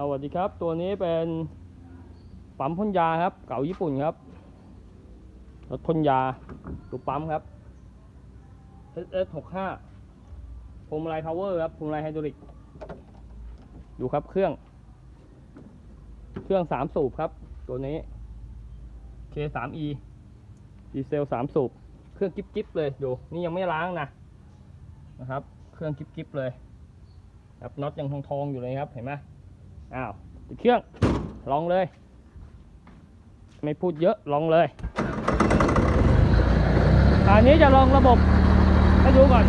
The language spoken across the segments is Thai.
สวัสดีครับ ตัวนี้เป็นปั๊มพ่นยาครับ เก่าญี่ปุ่นครับรถพ่นยาตัวปั๊มครับ SS 6 5 พวงมาลัยพาวเวอร์ครับพวงมาลัยไฮดรอลิกดูครับเครื่อง เครื่องสามสูบครับ ตัวนี้ K3E ดีเซลสามสูบ เครื่องกิ๊บกิ๊บๆเลยดูนี่ยังไม่ล้างนะนะครับ เครื่องกิ๊บกิ๊บๆเลยครับน็อตยังทองทองๆอยู่เลยครับเห็นไหม อ้าวติดเครื่องลองเลย ไม่พูดเยอะลองเลยอันนี้จะลองระบบให้ดูก่อน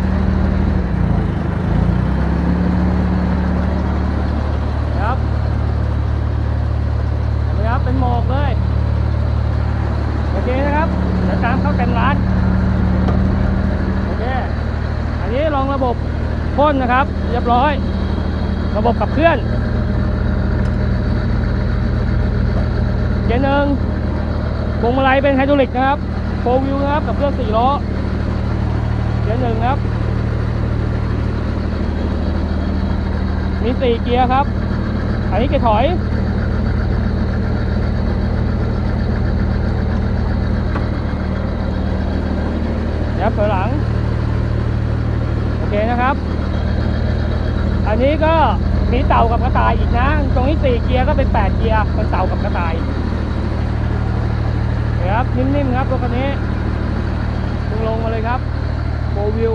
นะครับนไหมครับเป็นหมอกเลย โอเคนะครับเดี๋ยวตามเข้าเต็มร้าน โอเค อันนี้ลองระบบพ่นนะครับ เรียบร้อย ระบบขับเคลื่อน เกียร์หนึ่งพวงมาลัยเป็นไฮดรอลิกนะครับโฟวิวนะครับกับเครื่องสี่ล้อเกียร์หนึ่งครับ มีสี่เกียร์ครับ อันนี้เกียร์ถอยนะครับถอยหลัง โอเคนะครับ อันนี้ก็มีเต่ากับกระต่ายอีกนะ ตรงนี้สี่เกียร์ก็เป็นแปดเกียร์เป็นเต่ากับกระต่าย ครับนิ่มๆครับรถคันนี้ลงมาเลยครับโฟวิว